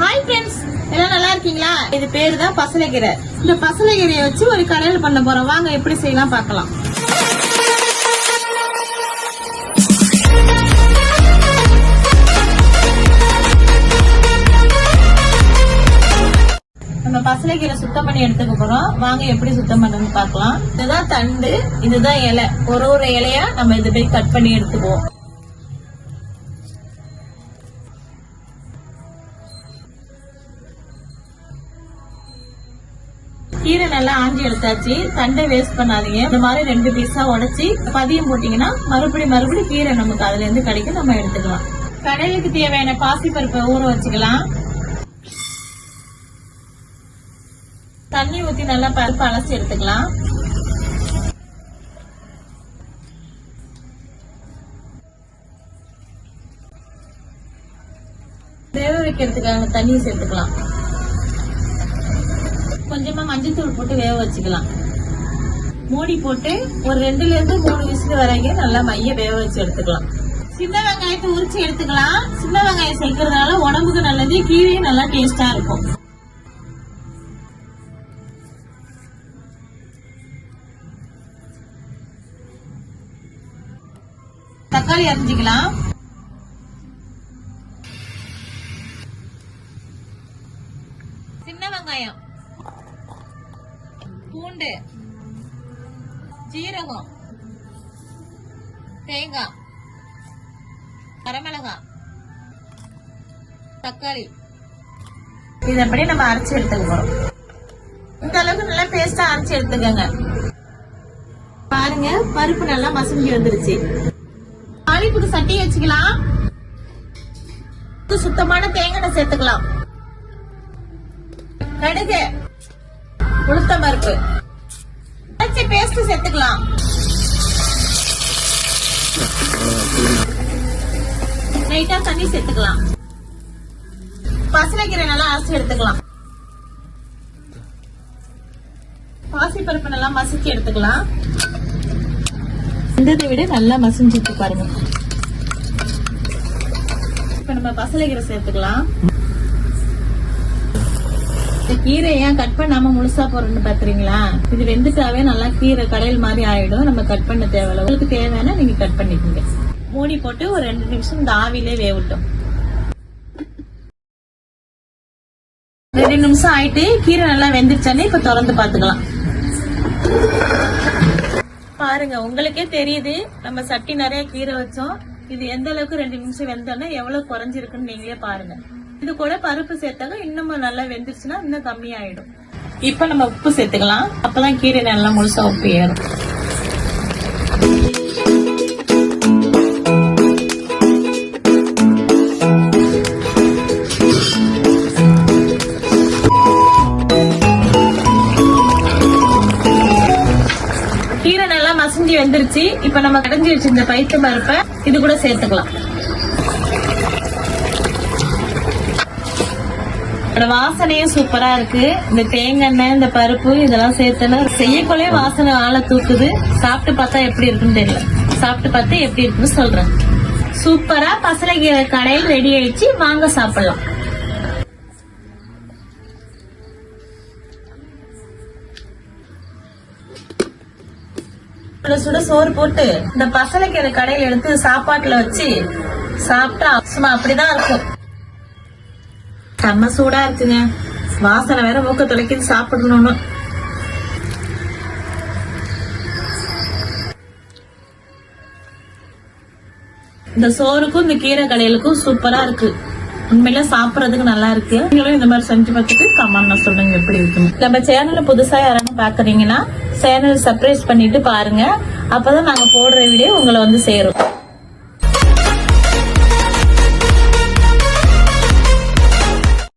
Hi friends எல்லாம் நல்லா இருக்கீங்களா? இது பேரு தான் பசலைக்கீரை. இந்த பசலைக்கீரையை வச்சு ஒரு கடையில் பண்ண போறோம். வாங்க எப்படி செய்யலாம் பார்க்கலாம். நம்ம பசலைக்கீரை சுத்தம் பண்ணி எடுத்துக்க போறோம். வாங்க எப்படி சுத்தம் பண்ணணும்னு பார்க்கலாம். இதுதான் தண்டு இதுதான் இலை. ஒரு ஒரு இலையா நம்ம இது போய் கட் பண்ணி எடுத்துக்குவோம். கீரை நல்லா ஆஞ்சி எடுத்தாச்சு. தண்டை வேஸ்ட் பண்ணாதீங்க. இந்த மாதிரி ரெண்டு பீஸா உடச்சி பதியம் போட்டீங்கன்னா மறுபடியும் மறுபடியும் கீரை நமக்கு அதுல இருந்து கிடைக்கும் நம்ம எடுத்துக்கலாம். கடையிலுக்கு தேவையான பாசி பருப்பை ஊற வச்சுக்கலாம். தண்ணி ஊத்தி நல்லா பருப்பு அலசி எடுத்துக்கலாம். வேக வைக்கிறதுக்கான தண்ணியை சேர்த்துக்கலாம். கொஞ்சமா மஞ்சத்தூள் போட்டு வேக வச்சுக்கலாம். மூடி போட்டு ஒரு ரெண்டுல இருந்து மூணு விசில் வரைக்கும் நல்லா மைய வேக வச்சு எடுத்துக்கலாம். சின்ன வெங்காயத்தை உரிச்சு எடுத்துக்கலாம். சின்ன வெங்காயம் சேர்க்கறதுனால உடம்புக்கு நல்லது கீரையும் நல்லா டேஸ்டா இருக்கும். தக்காளி அரிஞ்சிக்கலாம் சின்ன வெங்காயம் பூண்டு ஜீரகம் தேங்காய் வரமிளகாய் தக்காளி. இது அப்படியே நம்ம அரைச்சு எடுத்துக்க போறோம். இந்த அளவுக்கு நல்லா பேஸ்டா அரைச்சு எடுத்துக்கோங்க. பாருங்க பருப்பு நல்லா மசங்கி வந்துருச்சு. தாளிப்புக்கு சட்டி வச்சுக்கலாம். சுத்தமான தேங்காய் சேர்த்துக்கலாம். கடுகு. உளுத்தம் பருப்பு. அரைச்ச பேஸ்ட் சேர்த்துக்கலாம் லைட்டா தண்ணி சேர்த்துக்கலாம் பசலைக்கீரை நல்லா அரைச்சி எடுத்துக்கலாம். பாசி பருப்பு நல்லா மசிச்சு எடுத்துக்கலாம். இந்ததை விட நல்லா மசிஞ்சிட்டு பாருங்க. இப்ப நம்ம பசலைக்கீரை சேர்த்துக்கலாம். இந்த கீரை ஏன் கட் பண்ணாம முழுசா போறோம்னு பாக்குறீங்களா? இது வெந்துட்டாவே நல்லா கீரை கடையில் மாதிரி ஆயிடும். நம்ம கட் பண்ண தேவையில்ல உங்களுக்கு தேவைன்னா நீங்க கட் பண்ணிக்கோங்க. மூடி போட்டு ஒரு ரெண்டு நிமிஷம் இந்த ஆவிலே வேகட்டும். ரெண்டு நிமிஷம் ஆயிட்டு கீரை நல்லா வெந்துருச்சானே இப்ப திறந்து பாத்துக்கலாம் பாருங்க உங்களுக்கே தெரியுது. நம்ம சட்டி நிறைய கீரை வச்சோம். இது எந்த அளவுக்கு ரெண்டு நிமிஷம் வெந்தோன்னா எவ்வளவு குறைஞ்சிருக்குன்னு நீங்களே பாருங்க. இது கூட பருப்பு சேர்த்தாங்க. இன்னும் நல்லா வெந்துருச்சுன்னா இன்னும் கம்மியாயிடும். இப்ப நம்ம உப்பு சேர்த்துக்கலாம். அப்பதான் கீரை நல்லா முழுசா உப்பு ஏறும். கீரை நல்லா மசிஞ்சு வெந்துருச்சு. இப்ப நம்ம கடைஞ்சி வச்சிருந்த பைத்த பருப்பை இது கூட சேர்த்துக்கலாம். அதோட வாசனையும் சூப்பரா இருக்கு. இந்த தேங்காய் எண்ணெய் இந்த பருப்பு இதெல்லாம் சேர்த்தனா செய்யக்குள்ளே வாசனை ஆளை தூக்குது. சாப்பிட்டு பார்த்தா எப்படி இருக்குன்னு தெரியல. சாப்பிட்டு பார்த்தா எப்படி இருக்குன்னு சொல்றேன். சூப்பரா பசலைக்கீரை கடையில் ரெடி ஆயிடுச்சு. வாங்க சாப்பிடலாம். சுட சுட சோறு போட்டு இந்த பசலைக்கீரை கடையில் எடுத்து சாப்பாட்டுல வச்சு சாப்பிட்டா சும்மா அப்படிதான் இருக்கும். செம்ம சூடா இருக்குங்க. வாசனை வேற மூக்க துளைக்கிது சாப்பிடணும்னு. இந்த சோறுக்கும் இந்த கீரை கடையிலுக்கும் சூப்பரா இருக்கு. உண்மையில சாப்பிடறதுக்கு நல்லா இருக்கு. நீங்களும் இந்த மாதிரி செஞ்சு பார்த்துட்டு கமெண்ட்ல சொல்லுங்க எப்படி இருக்கு நம்ம சேனல புதுசா யாரான்னு பாக்குறீங்கன்னா சேனல் சர்ப்ரைஸ் பண்ணிட்டு பாருங்க. அப்பதான் நாங்க போடுற வீடியோ உங்களை வந்து சேரும்.